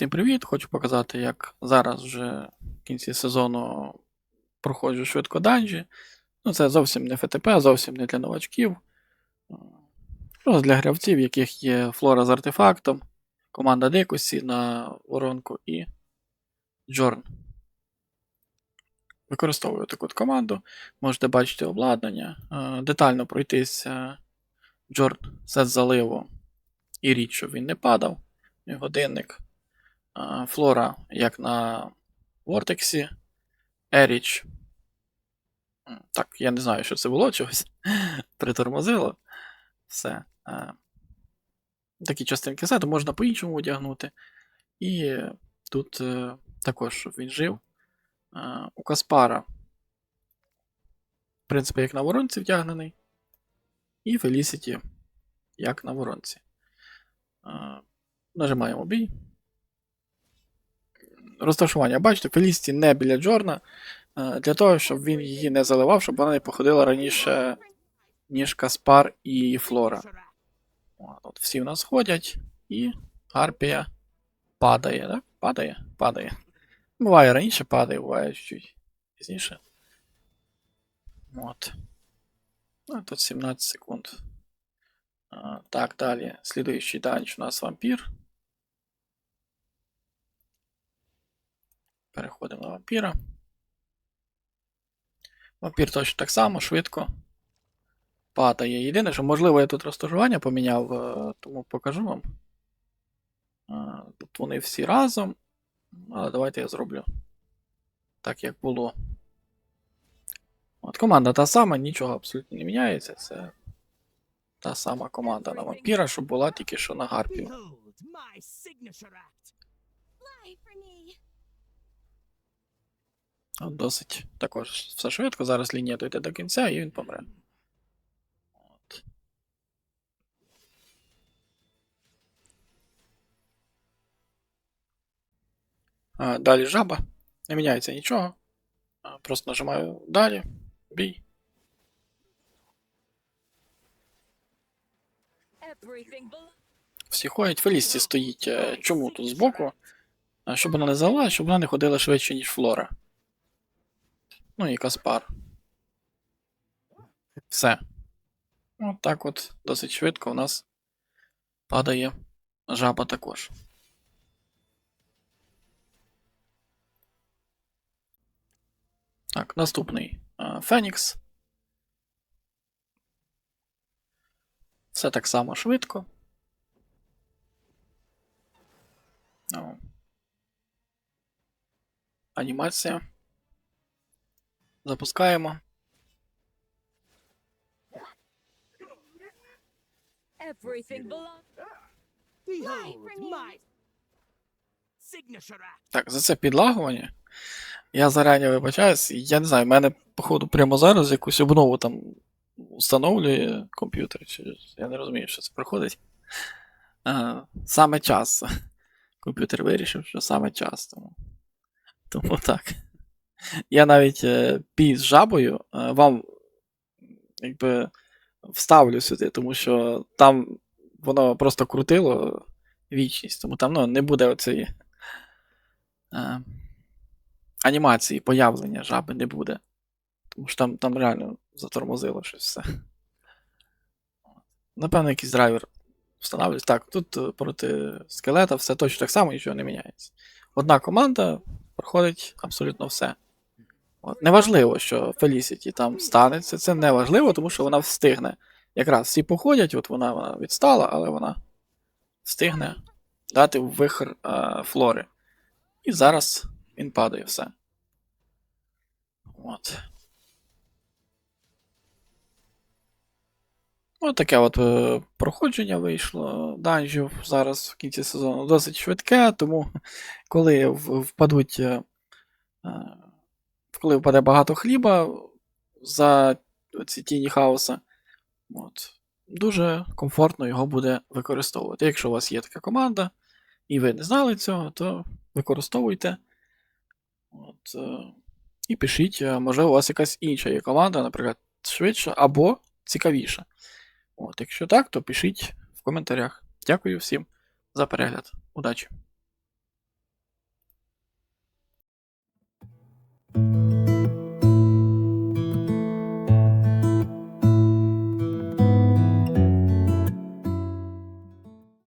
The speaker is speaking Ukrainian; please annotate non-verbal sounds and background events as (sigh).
Всім привіт! Хочу показати, як зараз вже в кінці сезону проходжу швидко данжі. Ну, це зовсім не ФТП, зовсім не для новачків. Просто для гравців, в яких є флора з артефактом, команда Дикусі на воронку і Джорн. Використовую таку команду. Можете бачити обладнання, е, детально пройтися Джорн сет заливу і річ, щоб він не падав. Годинник. Флора, як на Вортексі. Еріч. Так, я не знаю, що це було чогось. (laughs) Притормозило. Все. Е, Такі частинки сету можна по-іншому одягнути. І тут е, також, він жив. Е, У Каспара, в принципі, як на воронці вдягнений. І Фелісіті, як на воронці. Нажимаємо бій. Розташування. Бачите, Фелісіті не біля Джорна. е, Для того, щоб він її не заливав, щоб вона не походила раніше, ніж Каспар і Флора. От, всі в нас ходять, і Гарпія падає, так? Падає? Падає. Буває раніше падає, буває чуть пізніше. От. Ну, тут 17 секунд. А, так, далі. Слідуючий данж у нас вампір. Переходимо на вампіра. Вампір точно так само, швидко. Падає. Єдине, що можливо я тут розташування поміняв, е, тому покажу вам. Е, Тут вони всі разом. Але давайте я зроблю так, як було. От команда та сама, нічого абсолютно не міняється. Це та сама команда на вампіра, що була тільки що на гарпію. Досить також все швидко. Зараз лінія дойде до кінця і він помре. От. А, далі жаба. Не міняється нічого. А, Просто нажимаю далі. Бій. Всі ходять. Фелісті стоїть. е, Чому тут збоку? Щоб вона не залила, щоб вона не ходила швидше, ніж Флора. Ну і Каспар. Все. От так от досить швидко у нас падає жаба також. Так, наступний Фенікс. Все так само швидко. О. Анімація. Act. Так, за це підлагування. Я зарані вибачаюсь. Я не знаю, в мене, походу, прямо зараз якусь обнову там встановлює комп'ютер. Чи я не розумію, що це проходить. А, саме час. Комп'ютер вирішив, що саме час. Тому, тому так. Я навіть е, з жабою е, вам якби вставлю сюди, тому що там воно просто крутило вічність, тому там ну, не буде оцієї е, анімації, появлення жаби не буде. Тому що там, там реально затормозило щось все. Напевно, якийсь драйвер встановлюється. Так, тут е, проти скелета все точно так само, нічого не міняється. Одна команда проходить абсолютно все. Неважливо, що Felicity там станеться, це не важливо, тому що вона встигне. Якраз всі походять, от вона, вона відстала, але вона встигне дати вихр е, флори. І зараз він падає все. От. От таке от е, проходження вийшло данжів зараз в кінці сезону досить швидке, тому (laughs) коли впадуть. е, е, коли впаде багато хліба за ці тіні хаоса, от, дуже комфортно його буде використовувати. Якщо у вас є така команда, і ви не знали цього, то використовуйте. От, е, і пишіть, е, може, у вас якась інша є команда, наприклад, швидша або цікавіша. От, якщо так, то пишіть в коментарях. Дякую всім за перегляд. Удачі!